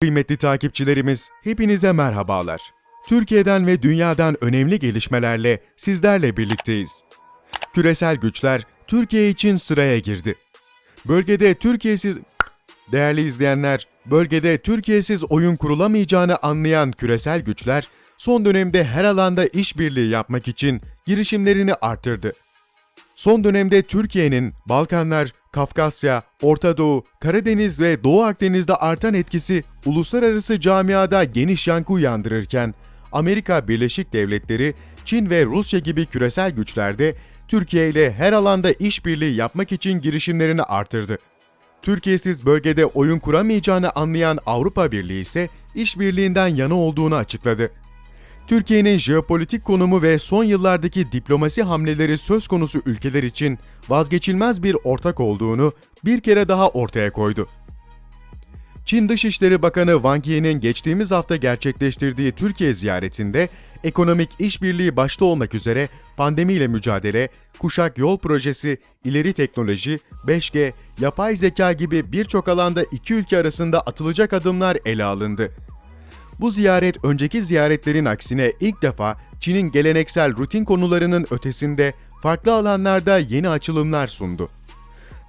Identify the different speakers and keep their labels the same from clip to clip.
Speaker 1: Kıymetli takipçilerimiz, hepinize merhabalar. Türkiye'den ve dünyadan önemli gelişmelerle sizlerle birlikteyiz. Küresel güçler Türkiye için sıraya girdi. Bölgede Türkiye'siz Değerli izleyenler, bölgede Türkiye'siz oyun kurulamayacağını anlayan küresel güçler son dönemde her alanda işbirliği yapmak için girişimlerini artırdı. Son dönemde Türkiye'nin Balkanlar, Kafkasya, Orta Doğu, Karadeniz ve Doğu Akdeniz'de artan etkisi uluslararası camiada geniş yankı uyandırırken, Amerika Birleşik Devletleri, Çin ve Rusya gibi küresel güçlerde Türkiye ile her alanda işbirliği yapmak için girişimlerini artırdı. Türkiye'siz bölgede oyun kuramayacağını anlayan Avrupa Birliği ise işbirliğinden yana olduğunu açıkladı. Türkiye'nin jeopolitik konumu ve son yıllardaki diplomasi hamleleri söz konusu ülkeler için vazgeçilmez bir ortak olduğunu bir kere daha ortaya koydu. Çin Dışişleri Bakanı Wang Yi'nin geçtiğimiz hafta gerçekleştirdiği Türkiye ziyaretinde ekonomik işbirliği başta olmak üzere pandemiyle mücadele, kuşak yol projesi, ileri teknoloji, 5G, yapay zeka gibi birçok alanda iki ülke arasında atılacak adımlar ele alındı. Bu ziyaret önceki ziyaretlerin aksine ilk defa Çin'in geleneksel rutin konularının ötesinde farklı alanlarda yeni açılımlar sundu.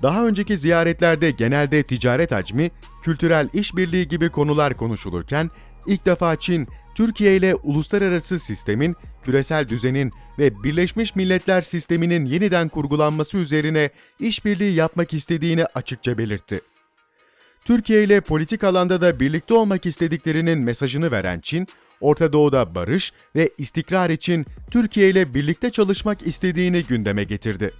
Speaker 1: Daha önceki ziyaretlerde genelde ticaret hacmi, kültürel işbirliği gibi konular konuşulurken, ilk defa Çin, Türkiye ile uluslararası sistemin, küresel düzenin ve Birleşmiş Milletler sisteminin yeniden kurgulanması üzerine işbirliği yapmak istediğini açıkça belirtti. Türkiye ile politik alanda da birlikte olmak istediklerinin mesajını veren Çin, Orta Doğu'da barış ve istikrar için Türkiye ile birlikte çalışmak istediğini gündeme getirdi.